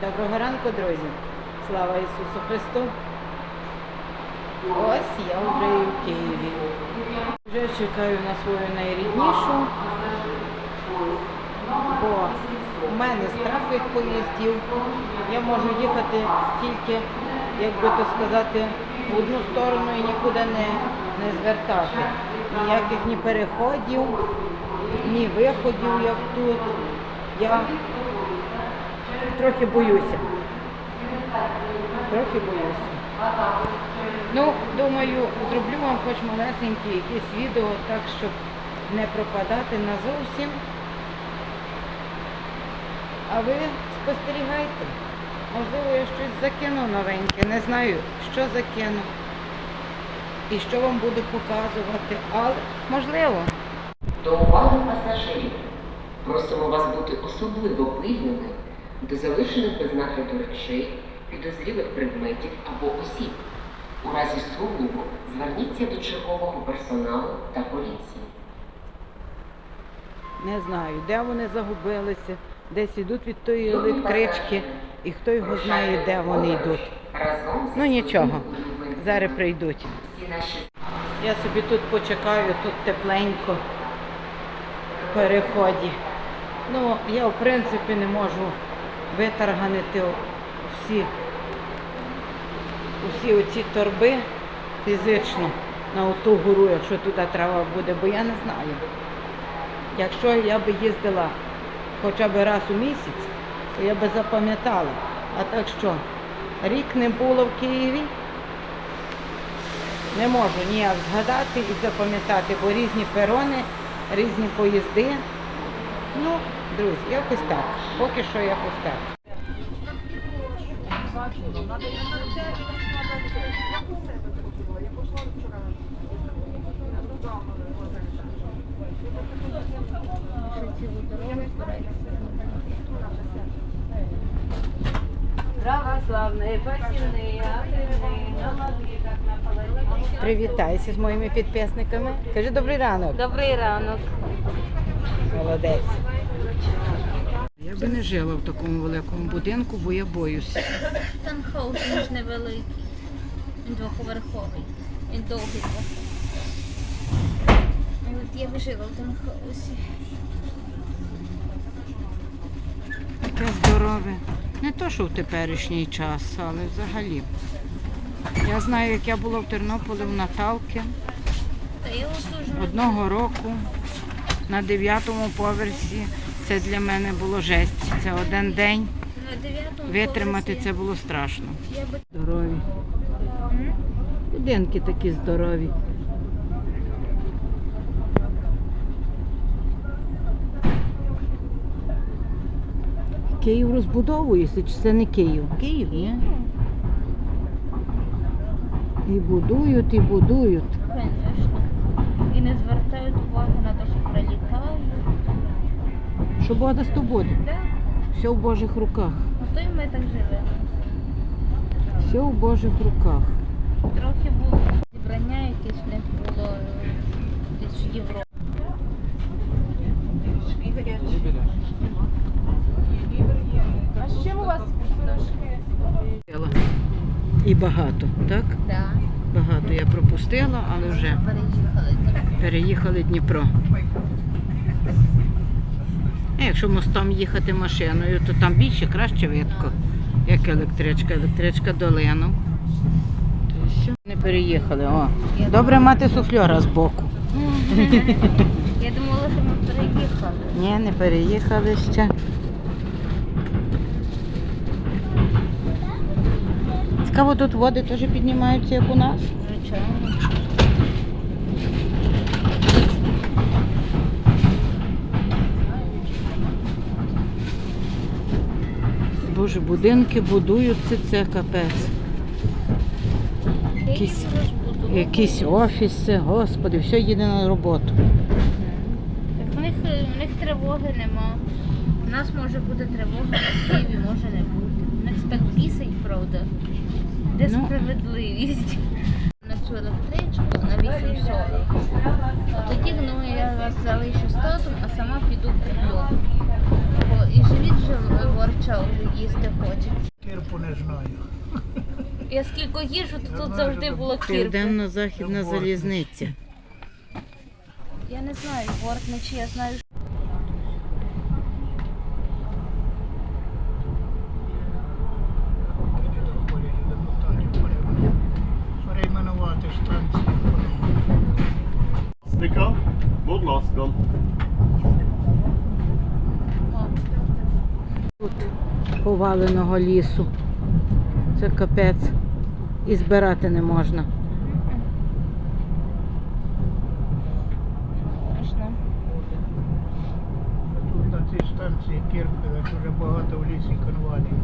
Доброго ранку, друзі! Слава Ісусу Христу! Ось я вже і в Києві. Вже чекаю на свою найріднішу, бо у мене страх від поїздів. Я можу їхати тільки, як би то сказати, в одну сторону і нікуди не, не звертати. Ніяких ні переходів, ні виходів, як тут. Я трохи боюся. Трохи боюся. Ну, думаю, зроблю вам хоч малесенькі якісь відео, так, щоб не пропадати назовсім. А ви спостерігайте. Можливо, я щось закину новеньке, не знаю, що закину і що вам буду показувати, але можливо. До уваги пасажирів. Просимо вас бути особливо пильними до залишених без нагляду речей, підозрілих предметів або осіб. У разі сумніву зверніться до чергового персоналу та поліції. Не знаю, де вони загубилися, десь йдуть від тої електрички, і хто його знає, де вони йдуть. Ну нічого, зараз прийдуть. Я собі тут почекаю, тут тепленько в переході. Ну, я в принципі не можу витарганити всі, усі оці торби фізично на оту гору, якщо туди треба буде, бо я не знаю. Якщо я би їздила хоча б раз у місяць, то я би запам'ятала. А так що, рік не було в Києві, не можу ніяк згадати і запам'ятати, бо різні перони, різні поїзди. Ну, друзі, якось так. Поки що якось так. Православний, посівний, Привітайся з моїми підписниками. Кажи добрий ранок. Добрий ранок. Молодець. Я би не жила в такому великому будинку, бо я боюся. Танхаус він ж невеликий. Він двоповерховий. Він довгий просто. От я б жила в танхаусі. Таке здорове. Не то, що в теперішній час, але взагалі. Я знаю, як я була в Тернополі в Наталки дуже одного року на дев'ятому поверсі. Це для мене було жесть. Це один день. Витримати це було страшно. Здорові. Будинки такі здорові. Київ розбудовується, чи це не Київ? Київ, ні? І будують, і будують. Звісно. І не звертають уваги на те. Що буде з тобою? Да? Все в Божих руках. Ото і ми так живемо. Все в Божих руках. Трохи було зібрання якесь в них було десь в Європі. І багато, так? Да. Багато я пропустила, але вже переїхали Дніпро. А Якщо мостом їхати машиною, то там більше краще видко, як електричка. Електричка долину. Не переїхали. О. Добре мати суфльора збоку. Я думала, що ми переїхали. Ні, не переїхали ще. Цікаво, тут води теж піднімаються, як у нас. Звичайно. Боже, будинки будуються, це капець. Якісь, якісь офіси, господи, все їде на роботу. Так в них, в них тривоги нема. У нас може бути тривога, в Києві може не бути. У них так бісить, правда. Де Ну. справедливість? На цю електричку на 8.40. А тоді ну, я вас залишу з татом, а сама піду куплю. Бо і живіт вже ворчав, їсти хоче. бачити. Кирпу не знаю. Я скільки їжу, то тут завжди що було кірпи. Південно-західна залізниця. Я не знаю, Бортничі, я знаю, доходять перейменувати- станцію. Стика, будь ласка. Тут поваленого лісу. Це капець. І збирати не можна. Тут на цій станції кірка дуже багато в лісі конвалій.